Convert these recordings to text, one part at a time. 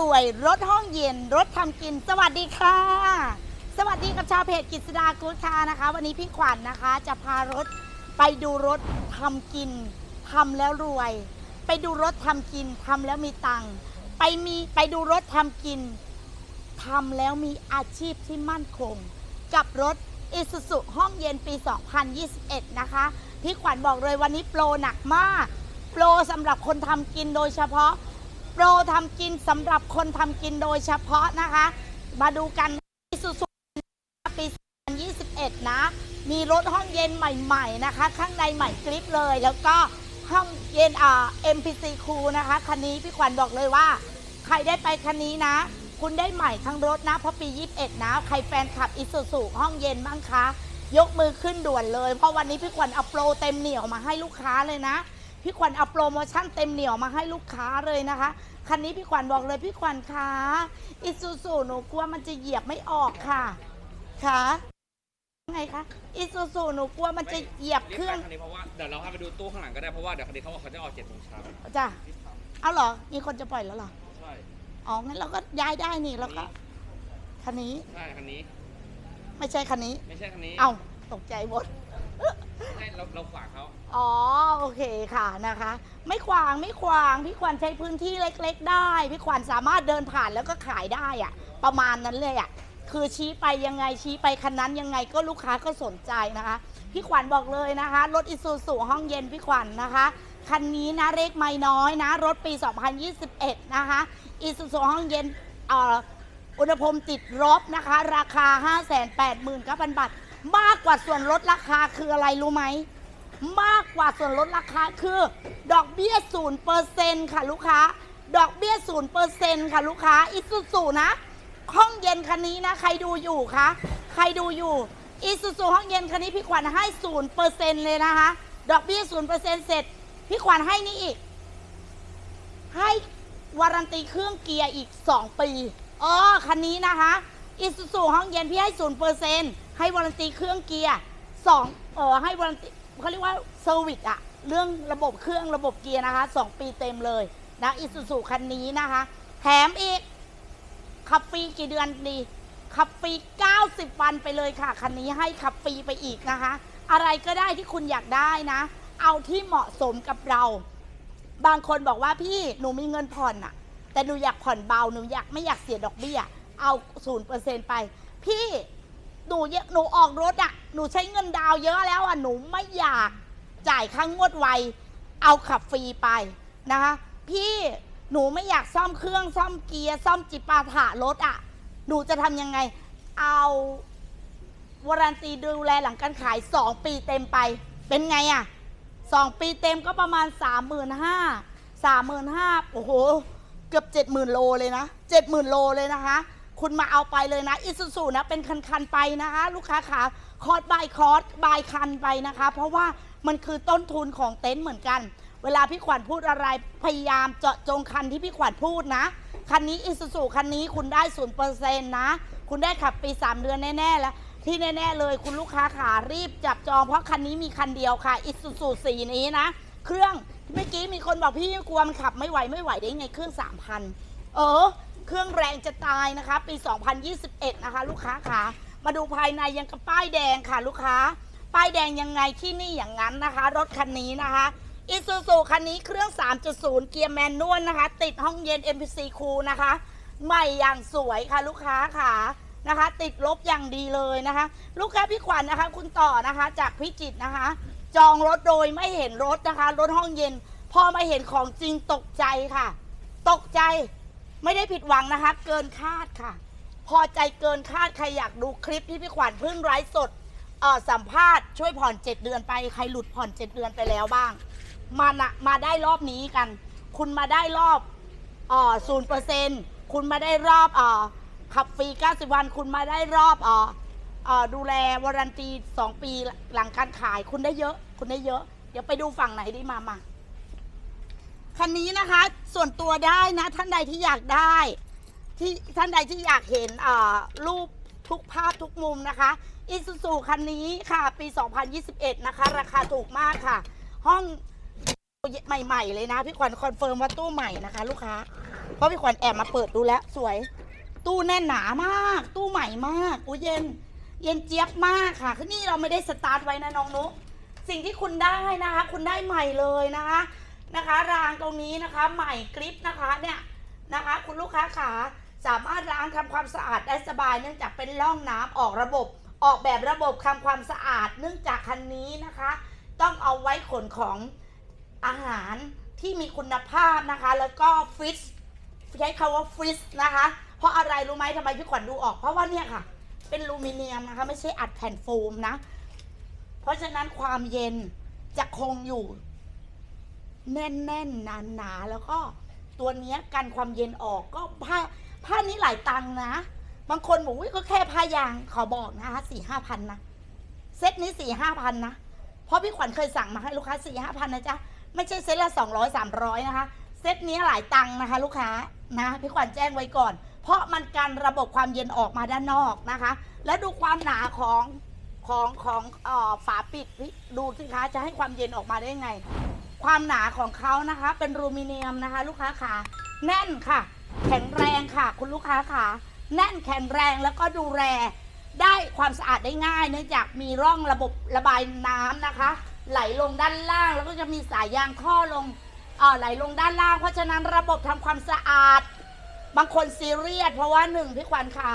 รวยรถห้องเย็นรถทำกิน สวัสดีค่ะ สวัสดีกับชาวเพจกิษดากู๊ดค่ะนะคะ วันนี้พี่ขวัญนะคะ จะพารถไปดูรถทำกินทำแล้วรวย ไปดูรถทำกินทำแล้วมีตังค์ไปมีไปดูรถทำกินทำแล้วมีอาชีพที่มั่นคง กับรถ i s u z u ห้องเย็นปี 2021 นะคะ พี่ขวัญบอกเลยวันนี้โปรหนักมาก โปรสำหรับคนทำกินโดยเฉพาะ โปรทำกินสำหรับคนทำกินโดยเฉพาะนะคะ มาดูกัน i s u z u ปี 2021 นะ มีรถห้องเย็นใหม่ๆนะคะ ข้างในใหม่กริปเลย แล้วก็ห้องเย็นอ่า MPC คูนะคะ คันนี้พี่ขวัญบอกเลยว่า ใครได้ไปคันนี้นะ คุณได้ใหม่ทั้งรถนะ เพราะปี 21 นะ ใครแฟนคลับอิสุสุห้องเย็นบ้างคะ ยกมือขึ้นด่วนเลย เพราะวันนี้พี่ขวัญเอาโปรเต็มเหนียวมาให้ลูกค้าเลยนะ พี่ขวัญเอาโปรโมชั่นเต็มเหนียวมาให้ลูกค้าเลยนะคะ คันนี้พี่ขวัญบอกเลยพี่ขวัญคะอิสุสุหนูกลัวมันจะเหยียบไม่ออกค่ะค่ะไงคะอิสุสุหนูกลัวมันจะเหยียบเครื่องคันนี้เพราะว่าเดี๋ยวเราพาไปดูตู้ข้างหลังก็ได้เพราะว่าเดี๋ยวคันนี้เขาบอกเขาจะออกเจ็ดโมงเช้าจ้ะ เอาเหรอ มีคนจะปล่อยแล้วเหรอ ใช่อ๋อ งั้นเราก็ย้ายได้นี่แล้วก็ คันนี้ ใช่คันนี้ไม่ใช่คันนี้ ไม่ใช่คันนี้เอ้าตกใจหมด ไม่เราเราขวางเขาอ๋อโอเคค่ะนะคะ ไม่ขวางไม่ขวางพี่ขวัญใช้พื้นที่เล็ก ๆ ได้ พี่ขวัญสามารถเดินผ่านแล้วก็ขายได้อะประมาณนั้นเลยอะคือชี้ไปยังไงชี้ไปคันนั้นยังไงก็ลูกค้าก็สนใจนะคะ พี่ขวัญบอกเลยนะคะรถอิซูซูห้องเย็นพี่ขวัญนะคะคันนี้นะเลขไม่น้อยนะ รถปี 2021 นะคะอิซูซูห้องเย็นเอ่ออุณหภูมิติดลบนะคะ ราคา 589,000 บาท มากกว่าส่วนลดราคาคืออะไรรู้ไหม มากกว่าส่วนลดราคาคือ ดอกเบี้ยศูนย์เปอร์เซ็นต์ค่ะลูกค้า ดอกเบี้ยศูนย์เปอร์เซ็นต์ค่ะลูกค้าอิซูซูนะ ห้องเย็นคันนี้นะ ใครดูอยู่คะ ใครดูอยู่อิซูซูห้องเย็นคันนี้พี่ขวัญให้ศูนย์เปอร์เซ็นต์เลยนะคะ ดอกเบี้ยศูนย์เปอร์เซ็นต์เสร็จ พี่ขวัญให้นี่อีก ให้วารันตีเครื่องเกียร์อีก 2 ปีอ๋อคันนี้นะคะอิซูซูห้องเย็นพี่ให้ศูนย์เปอร์เซ็นต์ ให้วารันตีเครื่องเกียร์สองเออให้วารันตีเขาเรียกว่าเซอร์วิสอะเรื่องระบบเครื่องระบบเกียร์นะคะ2ปีเต็มเลยนะอิซูซูคันนี้นะคะ แถมอีก ขับฟรีกี่เดือนดี ขับฟรี 90 วันไปเลยค่ะ คันนี้ให้ขับฟรีไปอีกนะคะ อะไรก็ได้ที่คุณอยากได้นะ เอาที่เหมาะสมกับเรา บางคนบอกว่าพี่หนูมีเงินผ่อนอะแต่หนูอยากผ่อนเบาหนูอยากไม่อยากเสียดอกเบี้ย เอาศูนย์เปอร์เซ็นไป พี่ หนูเยอะหนูออกรถอะหนูใช้เงินดาวเยอะแล้วอะหนูไม่อยากจ่ายค่างวดไว เอาขับฟรีไปนะคะ พี่หนูไม่อยากซ่อมเครื่องซ่อมเกียร์ซ่อมจิปาถะรถอะหนูจะทำยังไง เอาวารันตีดูแลหลังการขาย 2 ปีเต็มไป เป็นไงอะสองปีเต็มก็ประมาณ 3 5 0 0 0 3 5 0 0 0โอ้โห เกือบ 70,000 โลเลยนะ 70,000 โลเลยนะคะ คุณมาเอาไปเลยนะอิซูซูนะเป็นคันๆไปนะคะ ลูกค้าขาคอร์สบายคอร์สบายคันไปนะคะ เพราะว่ามันคือต้นทุนของเต็นท์เหมือนกัน เวลาพี่ขวัญพูดอะไรพยายามเจาะจงคันที่พี่ขวัญพูดนะ คันนี้อิซูซูคันนี้คุณได้ศูนย์เปอร์เซ็นต์นะ คุณได้ขับปี 3 เดือนแน่ ๆ แล้ว ที่แน่ ๆ เลยคุณลูกค้าขารีบจับจอง เพราะคันนี้มีคันเดียวค่ะอิซูซูสีนี้นะ เครื่องเมื่อกี้มีคนบอกพี่กลัวมันขับไม่ไหวไม่ไหวได้ไงเครื่อง3,000เออ เครื่องแรงจะตายนะคะ ปี 2021 นะคะ ลูกค้าขามาดูภายในยังกับป้ายแดงค่ะลูกค้า ป้ายแดงยังไงที่นี่อย่างนั้นนะคะ รถคันนี้นะคะอิซูซูคันนี้เครื่อง 3.0 เกียร์แมนนวลนะคะ ติดห้องเย็น MPC คูลนะคะ ใหม่อย่างสวยค่ะลูกค้าค่ะนะคะ ติดลบอย่างดีเลยนะคะ ลูกค้าพี่ขวัญนะคะ คุณต่อนะคะ จากพิจิตนะคะ จองรถโดยไม่เห็นรถนะคะ รถห้องเย็น พอมาเห็นของจริงตกใจค่ะ ตกใจ ไม่ได้ผิดหวังนะคะ เกินคาดค่ะ พอใจเกินคาดใครอยากดูคลิปที่พี่ขวัญเพิ่งไลฟ์สดเอ่อสัมภาษณ์ช่วยผ่อน7เดือนไปใครหลุดผ่อน7เดือนไปแล้วบ้าง มานะมาได้รอบนี้กัน คุณมาได้รอบเอ่อศูนย์เปอร์เซ็นต์คุณมาได้รอบเอ่อขับฟรี90 วัน คุณมาได้รอบเอ่อเอ่อดูแลวารันตี2ปีหลังการขายคุณได้เยอะ คุณได้เยอะ เดี๋ยวไปดูฝั่งไหนดีมามา คันนี้นะคะ ส่วนตัวได้นะ ท่านใดที่อยากได้ ที่ท่านใดที่อยากเห็นอ่ารูปทุกภาพทุกมุมนะคะอิซูซูคันนี้ค่ะ ปี 2021 นะคะ ราคาถูกมากค่ะ ห้องใหม่ๆเลยนะ พี่ขวัญคอนเฟิร์มว่าตู้ใหม่นะคะ ลูกค้า เพราะพี่ขวัญแอบมาเปิดดูแล้วสวย ตู้แน่นหนามาก ตู้ใหม่มากอุ้ยเย็น เย็นเจี๊ยบมากค่ะคือนี่เราไม่ได้สตาร์ทไว้นะน้องนุกสิ่งที่คุณได้นะคะ คุณได้ใหม่เลยนะคะ นะคะ รางตรงนี้นะคะใหม่กริปนะคะเนี่ยนะคะ คุณลูกค้าขาสามารถล้างทำความสะอาดได้สบาย เนื่องจากเป็นร่องน้ำออกระบบ ออกแบบระบบทำความสะอาด เนื่องจากคันนี้นะคะ ต้องเอาไว้ขนของอาหารที่มีคุณภาพนะคะ แล้วก็ฟิตใช้คำว่าฟิตนะคะ เพราะอะไรรู้ไหมทำไมพี่ขวัญดูออกเพราะว่าเนี่ยค่ะ เป็นลูมิเนียมนะคะ ไม่ใช่อัดแผ่นโฟมนะ เพราะฉะนั้นความเย็นจะคงอยู่ แน่นแน่นหนาหนาๆแล้วก็ตัวเนี้ยกันความเย็นออกก็ผ้าผ้านี้หลายตังค์นะ บางคนบอกว่าก็แค่ผ้ายางขอบอกนะคะสี่ห้าพันนะเซตนี้สี่ห้าพันนะเพราะพี่ขวัญเคยสั่งมาให้ลูกค้าสี่ห้าพันนะจ๊ะไม่ใช่เซตละสองร้อยสามร้อยนะคะเซตนี้หลายตังค์นะคะ ลูกค้านะพี่ขวัญแจ้งไว้ก่อน เพราะมันกันระบบความเย็นออกมาด้านนอกนะคะ แล้วดูความหนาของของของเออฝาปิดพี่ดูสิคะจะให้ความเย็นออกมาได้ยังไง ความหนาของเขานะคะ เป็นอลูมิเนียมนะคะ ลูกค้าขาแน่นค่ะ แข็งแรงค่ะ คุณลูกค้าขาแน่นแข็งแรงแล้วก็ดูแลได้ความสะอาดได้ง่าย เนื่องจากมีร่องระบบระบายน้ำนะคะ ไหลลงด้านล่างแล้วก็จะมีสายยางข้อลงเอ่อไหลลงด้านล่าง เพราะฉะนั้นระบบทำความสะอาด บางคนซีเรียสเพราะว่าหนึ่งพี่ขวัญขา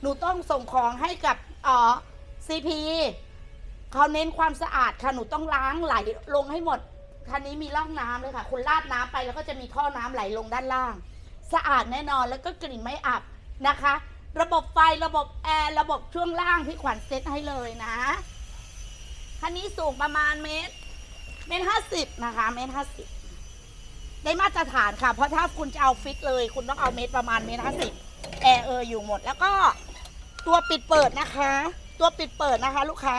หนูต้องส่งของให้กับเอ่อซีพีเขาเน้นความสะอาดค่ะหนูต้องล้างไหลลงให้หมด คันนี้มีร่องน้ำเลยค่ะ คุณลาดน้ำไปแล้วก็จะมีท่อน้ำไหลลงด้านล่าง สะอาดแน่นอนแล้วก็กลิ่นไม่อับนะคะ ระบบไฟระบบแอร์ระบบช่วงล่างพี่ขวัญเซ็ตให้เลยนะคันนี้สูงประมาณเมตรเมตรห้าสิบนะคะเมตรห้าสิบได้มาตรฐานค่ะ เพราะถ้าคุณจะเอาฟิตเลย คุณต้องเอาเมตรประมาณเมตรห้าสิบแอร์เอออยู่หมด แล้วก็ตัวปิดเปิดนะคะ ตัวปิดเปิดนะคะ ลูกค้า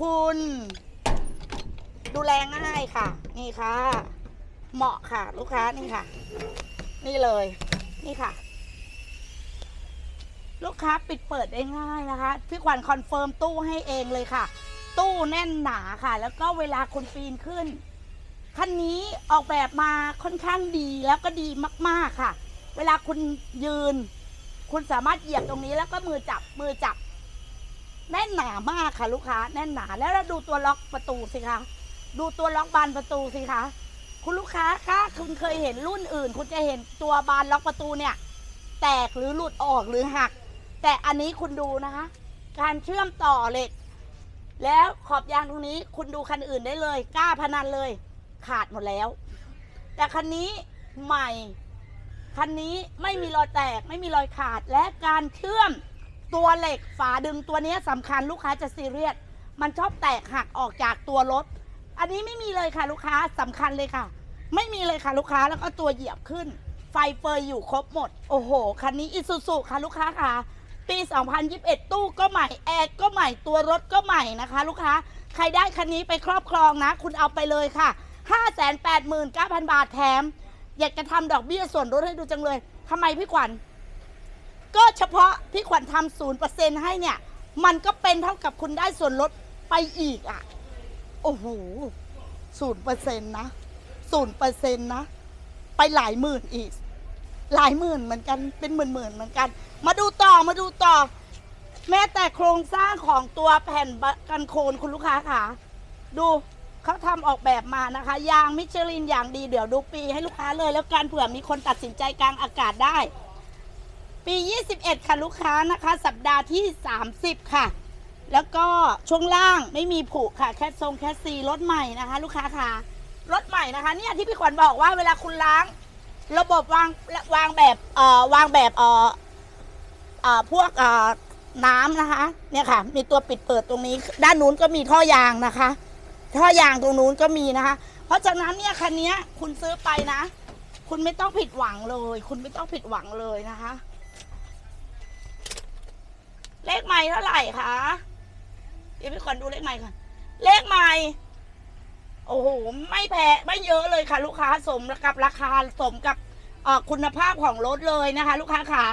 คุณ ดูแลง่ายค่ะ นี่ค่ะ เหมาะค่ะ ลูกค้านี่ค่ะ นี่เลย นี่ค่ะ ลูกค้าปิดเปิดได้ง่ายนะคะ พี่ขวัญคอนเฟิร์มตู้ให้เองเลยค่ะ ตู้แน่นหนาค่ะ แล้วก็เวลาคุณปีนขึ้นคันนี้ออกแบบมาค่อนข้างดีแล้วก็ดีมาก ๆค่ะ เวลาคุณยืน คุณสามารถเหยียบตรงนี้แล้วก็มือจับมือจับ แน่นหนามากค่ะ ลูกค้า แน่นหนาแล้วเราดูตัวล็อกประตูสิคะ ดูตัวล็อกบานประตูสิคะคุณลูกค้าคะคุณเคยเห็นรุ่นอื่น คุณจะเห็นตัวบานล็อกประตูเนี่ย แตกหรือหลุดออกหรือหัก แต่อันนี้คุณดูนะคะ การเชื่อมต่อเหล็ก แล้วขอบยางตรงนี้คุณดูคันอื่นได้เลยกล้าพนันเลย ขาดหมดแล้ว แต่คันนี้ใหม่คันนี้ไม่มีรอยแตกไม่มีรอยขาดและการเชื่อมตัวเหล็กฝาดึงตัวนี้สำคัญลูกค้าจะซีเรียสมันชอบแตกหักออกจากตัวรถ อันนี้ไม่มีเลยค่ะลูกค้าสำคัญเลยค่ะ ไม่มีเลยค่ะลูกค้าแล้วก็ตัวเหยียบขึ้น ไฟเฟยอยู่ครบหมด โอ้โห คันนี้อิซูซุค่ะลูกค้าค่ะ ปี 2021 ตู้ก็ใหม่ แอร์ก็ใหม่ ตัวรถก็ใหม่นะคะ ลูกค้า ใครได้คันนี้ไปครอบครองนะ คุณเอาไปเลยค่ะ 589,000 บาทแถม อยากจะทำดอกเบี้ยส่วนลดให้ดูจังเลยทำไมพี่ขวัญ ก็เฉพาะพี่ขวัญทำศูนย์เปอร์เซ็นต์ให้เนี่ย มันก็เป็นเท่ากับคุณได้ส่วนลดไปอีกอะ โอ้โหศูนย์เปอร์เซ็นต์นะศูนย์เปอร์เซ็นต์นะ ไปหลายหมื่นอีก หลายหมื่นเหมือนกันเป็นหมื่นหมื่นๆเหมือนกัน มาดูต่อมาดูต่อ แม้แต่โครงสร้างของตัวแผ่นกันโคลนคุณลูกค้าค่ะ ดูเขาทำออกแบบมานะคะ ยางมิชลินอย่างดีเดี๋ยวดูปีให้ลูกค้าเลย แล้วการเผื่อมีคนตัดสินใจกลางอากาศได้ ปี 21 ค่ะลูกค้านะคะ สัปดาห์ที่ 30 ค่ะ แล้วก็ช่วงล่างไม่มีผุค่ะแคสทรงแคสซีรถใหม่นะคะ ลูกค้าค่ะรถใหม่นะคะเนี่ยที่พี่ขวัญบอกว่าเวลาคุณล้าง ระบบวางวางแบบเอ่อวางแบบเอ่อเอ่อพวกเอ่อน้ำนะคะ เนี่ยค่ะ มีตัวปิดเปิดตรงนี้ ด้านนู้นก็มีท่อยางนะคะ ท่อยางตรงนู้นก็มีนะคะ เพราะฉะนั้นเนี่ยคันนี้คุณซื้อไปนะ คุณไม่ต้องผิดหวังเลย คุณไม่ต้องผิดหวังเลยนะคะ เลขใหม่เท่าไหร่คะ เดี๋ยวพี่ขวัญดูเลขใหม่ก่อนเลขใหม่ โอ้โห ไม่แพงไม่เยอะเลยค่ะ ลูกค้าสมกับราคาสมกับคุณภาพของรถเลยนะคะ ลูกค้าค่ะ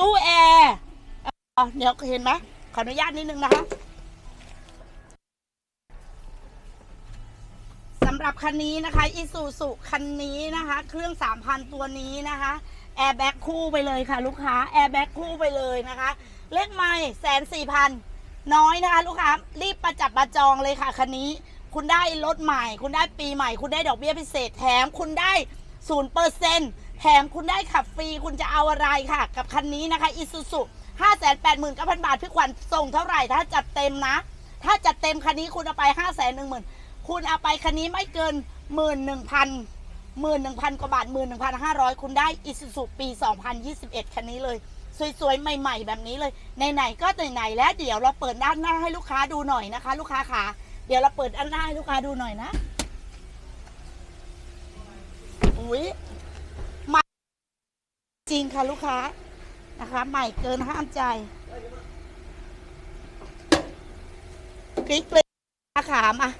ตู้แอร์เดี๋ยวเห็นไหมขออนุญาตนิดนึงนะคะสำหรับคันนี้นะคะอิซูซุคันนี้นะคะ เครื่อง3,000ตัวนี้นะคะแอร์แบ็กคู่ไปเลยค่ะ ลูกค้าแอร์แบ็กคู่ไปเลยนะคะ เลขไม่แสนสี่พัน น้อยนะคะ ลูกค้ารีบประจับประจองเลยค่ะคันนี้ คุณได้รถใหม่ คุณได้ปีใหม่ คุณได้ดอกเบี้ยพิเศษแถมคุณได้ศูนย์เปอร์เซ็นต์แถมคุณได้ขับฟรีคุณจะเอาอะไรค่ะ กับคันนี้นะคะอิซูซุห้าแสนแปดหมื่นเก้าพันบาทพี่ขวัญส่งเท่าไหร่ถ้าจัดเต็มนะ ถ้าจัดเต็มคันนี้คุณเอาไปห้าแสนหนึ่งหมื่นคุณเอาไปคันนี้ไม่เกินหมื่นหนึ่งพันหมื่นหนึ่งพันกว่าบาทหมื่นหนึ่งพันห้าร้อยคุณได้อิสุสุปี2021คันนี้เลย สวยๆ ใหม่ ๆ แบบนี้เลยไหนๆก็ไหนๆแล้วเดี๋ยวเราเปิดด้านหน้าให้ลูกค้าดูหน่อยนะคะ ลูกค้าขาเดี๋ยวเราเปิดด้านหน้าให้ลูกค้าดูหน่อยนะอุ้ยใหม่จริงค่ะลูกค้านะคะ ใหม่เกินห้ามใจคลิกเลยขามา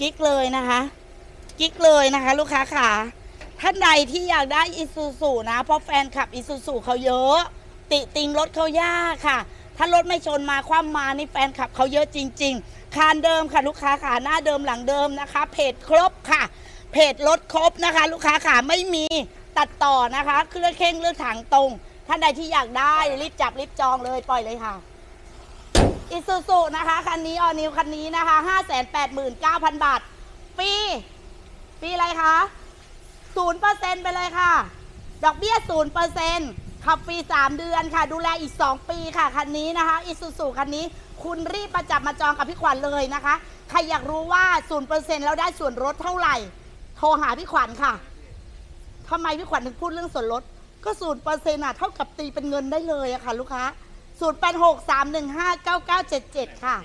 กิ๊กเลยนะคะกิ๊กเลยนะคะ ลูกค้าขาท่านใดที่อยากได้อิซูซูนะ เพราะแฟนคลับอิซูซูเขาเยอะ ติติงรถเขายากค่ะ ถ้ารถไม่ชนมาคว่ำมานี่แฟนคลับเขาเยอะจริง ๆ คานเดิมค่ะลูกค้าขาหน้าเดิมหลังเดิมนะคะ เพจครบค่ะ เพจรถครบนะคะ ลูกค้าขาไม่มีตัดต่อนะคะเครื่องเข่งเลือกถังตรง ท่านใดที่อยากได้รีบจับรีบจองเลยปล่อยเลยค่ะอิซูซุนะคะคันนี้ออนิวคันนี้นะคะ589,000 บาทฟรีฟรีอะไรคะ0%ไปเลยค่ะ ดอกเบี้ย0% ขับฟรี 3 เดือนค่ะ ดูแลอีก 2 ปีค่ะ คันนี้นะคะอิซูซุคันนี้ คุณรีบประจับมาจองกับพี่ขวัญเลยนะคะ ใครอยากรู้ว่า 0%แล้วได้ส่วนลดเท่าไหร่ โทรหาพี่ขวัญค่ะทำไมพี่ขวัญถึงพูดเรื่องส่วนลด ก็ศูนย์เปอร์เซ็นต์ะเท่ากับตีเป็นเงินได้เลยอะค่ะ ลูกค้า0 8 6 3 1 5 9 9 7 7ค่ะ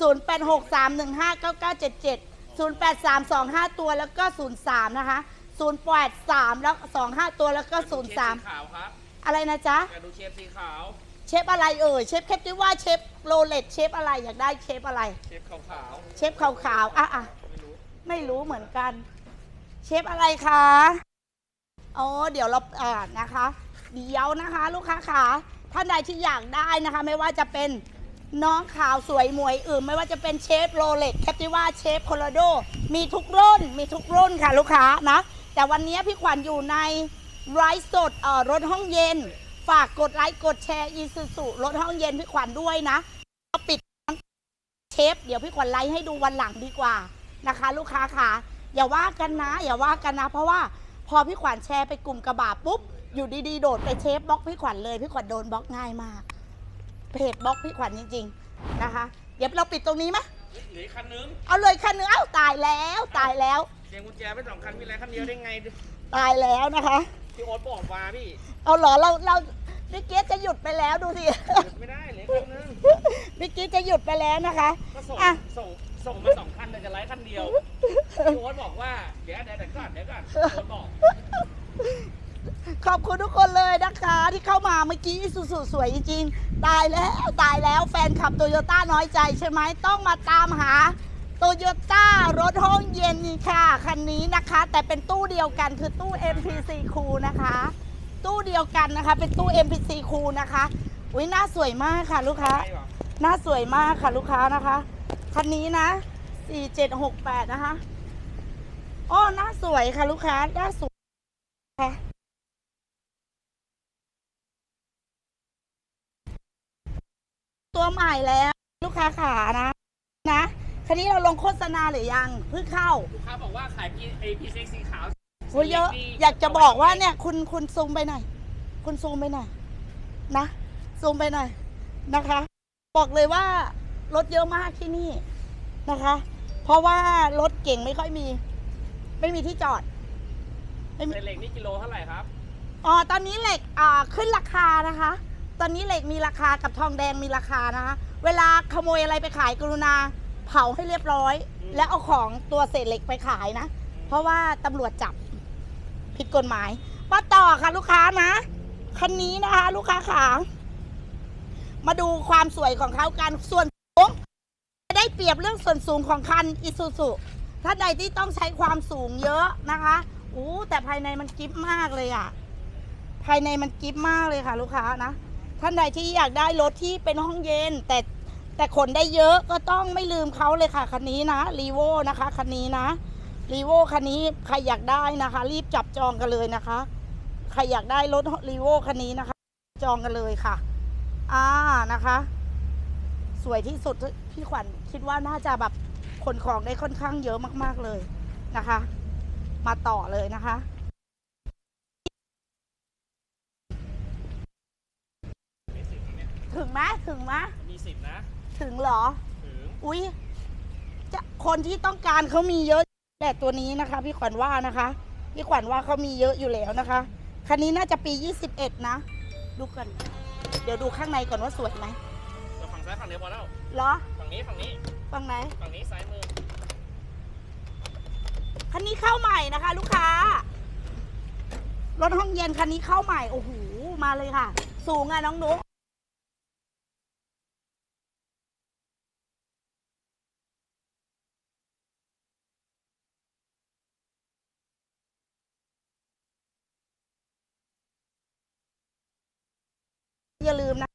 0 8 6 3 1 5 9 9 7 7 0 8 3 2 5ตัวแล้วก็03นะคะ0 8 3แล้ว25ตัวแล้วก็เชฟสี03ขาวครับ อะไรนะจ๊ะ อยากดูเชฟสีขาว เชฟอะไรเอ่ยเชฟแคปติว่าเชฟโรเลตเชฟอะไรอยากได้เชฟอะไร เชฟขาวเชฟขาวๆอะอะๆไม่รู้ ไม่รู้เหมือนกัน เชฟอะไรคะอ๋อเดี๋ยวเราอ่านะคะ เดี๋ยวนะคะ ลูกค้าขาท่านใดที่อยากได้นะคะ ไม่ว่าจะเป็นน้องขาวสวยหมวยอื่น ไม่ว่าจะเป็นเชฟโรเล็กแคปติว่าเชฟโคโลโดมีทุกรุ่นมีทุกรุ่นค่ะลูกค้านะ แต่วันนี้พี่ขวัญอยู่ใน ไลฟ์สดเอ่อรถห้องเย็น ฝากกดไลค์กดแชร์อีซูซูรถห้องเย็นพี่ขวัญด้วยนะปิดเชฟเดี๋ยวพี่ขวัญไลฟ์ให้ดูวันหลังดีกว่านะคะ ลูกค้าค่ะ อย่าว่ากันนะ อย่าว่ากันนะ เพราะว่าพอพี่ขวัญแชร์ไปกลุ่มกระบะปุ๊บ อยู่ดีๆ โดดไปเชฟบล็อกพี่ขวัญเลยพี่ขวัญโดนบล็อกง่ายมากเพจบล็อกพี่ขวัญจริงๆนะคะ เดี๋ยวเราปิดตรงนี้ไหมเฮ้ยเหลืออกคันนึงเอาเลยคันนึงเอ้าตายแล้วตายแล้วเสียงกุญแจไปสองคันมีอะไรคันเดียวได้ไง ตายแล้วนะคะ พี่โอ๊ตบอกมาพี่เอาเหรอเราเราพี่เกสจะหยุดไปแล้วดูสิ หยุดไม่ได้เหลือคันนึงพี่เกสจะหยุดไปแล้วนะคะ ก็ส่งอะ ส่งส่งมาสองคันแต่จะไลฟ์คันเดียวพี่โอ๊ตบอกว่าเดี๋ยวเดี๋ยวเดี๋ยวก่อนเดี๋ยวก่อนพี่โอ๊ตบอกขอบคุณทุกคนเลยนะคะที่เข้ามาเมื่อกี้สุดๆสวยจริงๆตายแล้วตายแล้วแฟนขับโตโยต้าน้อยใจใช่ไหมต้องมาตามหา โตโยต้ารถห้องเย็นค่ะ คันนี้นะคะ แต่เป็นตู้เดียวกันคือตู้ MPC คูนะคะ ตู้เดียวกันนะคะ เป็นตู้ MPC คูนะคะอุ้ยหน้าสวยมากค่ะลูกค้าใช่ปะหน้าสวยมากค่ะลูกค้านะคะ คันนี้นะ4768นะคะอ้อหน้าสวยค่ะลูกค้าหน้าสวยค่ะตัวใหม่แล้วลูกค้าขานะ คันนี้เราลงโฆษณาหรือยังเพิ่งเข้า ลูกค้าบอกว่าขายพีไอพีเซ็กสีขาวโอ้ยเยอะอยากจะบอกว่าเนี่ย คุณคุณซูมไปหน่อย คุณซูมไปหน่อยนะซูมไปหน่อยนะคะ บอกเลยว่ารถเยอะมากที่นี่นะคะ เพราะว่ารถเก่งไม่ค่อยมี ไม่มีที่จอดเศษเหล็กนี่กิโลเท่าไหร่ครับ อ๋อ ตอนนี้เหล็กอ่าขึ้นราคานะคะ ตอนนี้เหล็กมีราคากับทองแดงมีราคานะคะ เวลาขโมยอะไรไปขายกรุณา เผาให้เรียบร้อย แล้วเอาของตัวเศษเหล็กไปขายนะ เพราะว่าตำรวจจับผิดกฎหมายมาต่อค่ะลูกค้านะคันนี้นะคะ ลูกค้าขามาดูความสวยของเขากันส่วนสูงได้เปรียบเรื่องส่วนสูงของคันอิซูซุถ้าใดที่ต้องใช้ความสูงเยอะนะคะอู้แต่ภายในมันกิฟมากเลยอะ ภายในมันกิฟมากเลยค่ะ ลูกค้านะท่านใดที่อยากได้รถที่เป็นห้องเย็น แต่ แต่ขนได้เยอะก็ต้องไม่ลืมเขาเลยค่ะคันนี้นะรีโวนะคะคันนี้นะรีโวคันนี้ใครอยากได้นะคะ รีบจับจองกันเลยนะคะ ใครอยากได้รถรีโวคันนี้นะคะ จองกันเลยค่ะ อ่านะคะ สวยที่สุดพี่ขวัญคิดว่าน่าจะแบบขนของได้ค่อนข้างเยอะมาก ๆเลยนะคะ มาต่อเลยนะคะถึงไหมถึงไหมมีสิบนะ ถึงเหรอ ถึงอุ๊ยจะคนที่ต้องการเขามีเยอะแต่ตัวนี้นะคะ พี่ขวัญว่านะคะ พี่ขวัญว่าเขามีเยอะอยู่แล้วนะคะ คันนี้น่าจะปี 21 นะ ดูกันเดี๋ยวดูข้างในก่อนว่าสวยไหมเราฝั่งซ้ายฝั่งเดียวพอแล้วเหรอ ฝั่งนี้ฝั่งนี้ฝั่งไหน ฝั่งนี้ซ้ายมือคันนี้เข้าใหม่นะคะ ลูกค้ารถห้องเย็นคันนี้เข้าใหม่โอ้โหมาเลยค่ะ สูงอะน้องนุ๊ก อย่าลืมนะ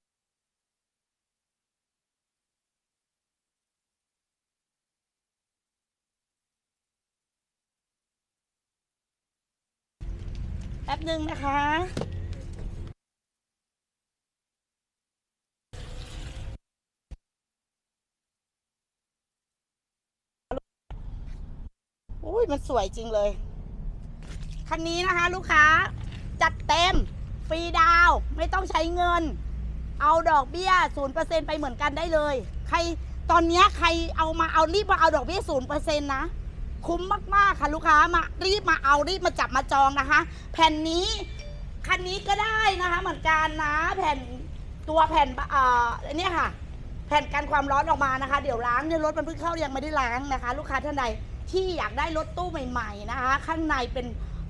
แป๊บหนึ่งนะคะ อุ้ยมันสวยจริงเลย คันนี้นะคะ ลูกค้า จัดเต็ม ฟรีดาวไม่ต้องใช้เงิน เอาดอกเบี้ย0%ไปเหมือนกันได้เลย ใครตอนเนี้ยใครเอามาเอารีบมาเอาดอกเบี้ย0%นะ คุ้มมาก ๆ ค่ะลูกค้ามารีบมาเอารีบมาจับมาจองนะคะ แผ่นนี้คันนี้ก็ได้นะคะ เหมือนกันนะ แผ่นตัวแผ่นเอ่อเนี่ยค่ะ แผ่นกันความร้อนออกมานะคะ เดี๋ยวล้างเนี่ยรถมันเพิ่งเข้ายังไม่ได้ล้างนะคะ ลูกค้าท่านใดที่อยากได้รถตู้ใหม่ ๆ นะคะ ข้างในเป็น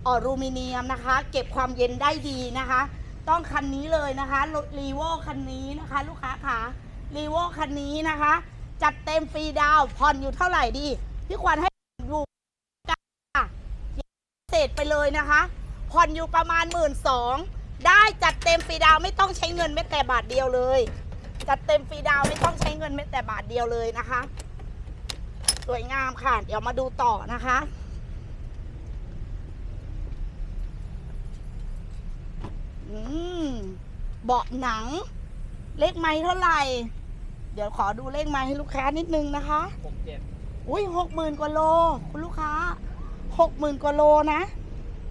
ออลูมิเนียมนะคะ เก็บความเย็นได้ดีนะคะ ต้องคันนี้เลยนะคะรีโวคันนี้นะคะ ลูกค้าค่ะรีโวคันนี้นะคะ จัดเต็มฟรีดาวผ่อนอยู่เท่าไหร่ดี พี่ขวัญให้อยู่ค่ะเศษไปเลยนะคะผ่อนอยู่ประมาณหมื่นสองได้จัดเต็มฟรีดาวไม่ต้องใช้เงินแม้แต่บาทเดียวเลย จัดเต็มฟรีดาวไม่ต้องใช้เงินแม้แต่บาทเดียวเลยนะคะ สวยงามค่ะ เดี๋ยวมาดูต่อนะคะ อืม เบาะหนัง เลขไม้เท่าไหร่ เดี๋ยวขอดูเลขไม้ให้ลูกค้านิดนึงนะคะหกเจ็ดอุ้ยหกหมื่นกว่าโล คุณลูกค้าหกหมื่นกว่าโลนะ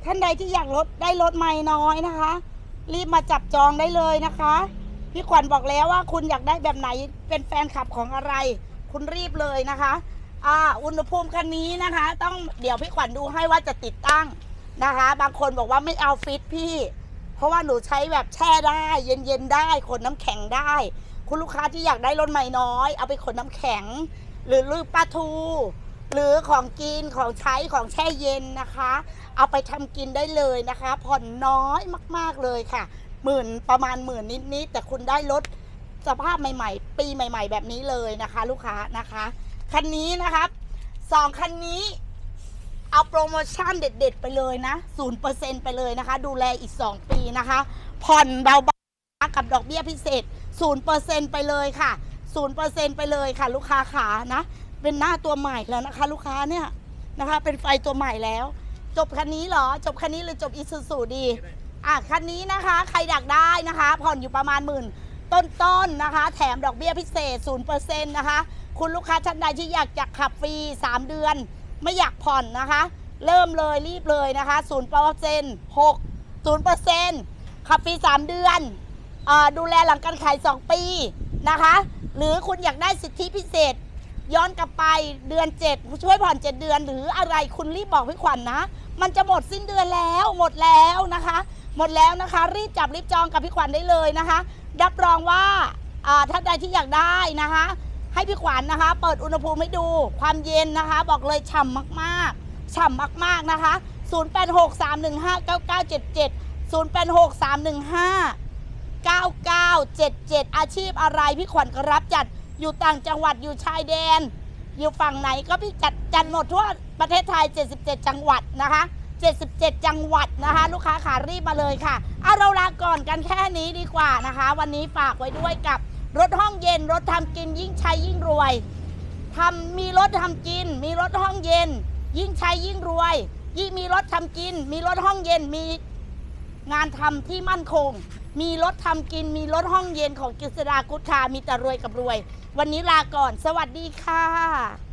ท่านใดที่อยากลดได้ลดไม่น้อยนะคะ รีบมาจับจองได้เลยนะคะ พี่ขวัญบอกแล้วว่าคุณอยากได้แบบไหนเป็นแฟนคลับของอะไร คุณรีบเลยนะคะ อ่า อุณหภูมิคันนี้นะคะ ต้องเดี๋ยวพี่ขวัญดูให้ว่าจะติดตั้งนะคะ บางคนบอกว่าไม่เอาฟิตพี่ เพราะว่าหนูใช้แบบแช่ได้ เย็นๆได้ขนน้ำแข็งได้ คุณลูกค้าที่อยากได้รถใหม่น้อย เอาไปขนน้ำแข็ง หรือลือปลาทู หรือของกินของใช้ของแช่เย็นนะคะ เอาไปทำกินได้เลยนะคะ ผ่อนน้อยมากๆเลยค่ะหมื่นประมาณหมื่นนิดๆแต่คุณได้รถสภาพใหม่ๆ ปีใหม่ ๆ แบบนี้เลยนะคะ ลูกค้านะคะคันนี้นะครับสองคันนี้ เอาโปรโมชั่นเด็ด ๆ ไปเลยนะ0%ไปเลยนะคะ ดูแลอีก 2 ปีนะคะ ผ่อนเบาๆกับดอกเบี้ยพิเศษ 0%ไปเลยค่ะ0%ไปเลยค่ะ ลูกค้าขานะ เป็นหน้าตัวใหม่แล้วนะคะ ลูกค้าเนี่ยนะคะ เป็นไฟตัวใหม่แล้ว จบคันนี้เหรอ จบคันนี้หรือจบอีซูซูดีอะคันนี้นะคะ ใครอยากได้นะคะ ผ่อนอยู่ประมาณหมื่นต้นๆนะคะ แถมดอกเบี้ยพิเศษ 0%นะคะ คุณลูกค้าท่านใดที่อยากจะขับฟรี 3 เดือน ไม่อยากผ่อนนะคะ เริ่มเลยรีบเลยนะคะ0% 6 0%ขับฟรี3เดือนอดูแลหลังการขาย2ปีนะคะ หรือคุณอยากได้สิทธิพิเศษ ย้อนกลับไปเดือน7ช่วยผ่อน7เดือน หรืออะไรคุณรีบบอกพี่ขวัญนะ มันจะหมดสิ้นเดือนแล้วหมดแล้วนะคะ หมดแล้วนะคะ รีบจับรีบจองกับพี่ขวัญได้เลยนะคะรับรองว่าอ่าท่านใดที่อยากได้นะคะ ให้พี่ขวัญนะคะ เปิดอุณหภูมิให้ดูความเย็นนะคะ บอกเลยฉ่ำมากๆฉ่ำมากๆนะคะ 0863159977 0863159977 อาชีพอะไรพี่ขวัญก็รับจัดอยู่ต่างจังหวัดอยู่ชายแดน อยู่ฝั่งไหนก็พี่จัดจัดหมดทั่วประเทศไทย 77 จังหวัดนะคะ 77 จังหวัดนะคะ ลูกค้าขารีบมาเลยค่ะเอาเราลาก่อนกันแค่นี้ดีกว่านะคะ วันนี้ฝากไว้ด้วยกับ รถห้องเย็น รถทำกินยิ่งใช้ยิ่งรวยทำมีรถทำกิน มีรถห้องเย็น ยิ่งใช้ยิ่งรวย ยิ่งมีรถทำกิน มีรถห้องเย็นมีงานทำที่มั่นคง มีรถทำกิน มีรถห้องเย็นของกฤษดากุชามีแต่รวยกับรวย วันนี้ลาก่อน สวัสดีค่ะ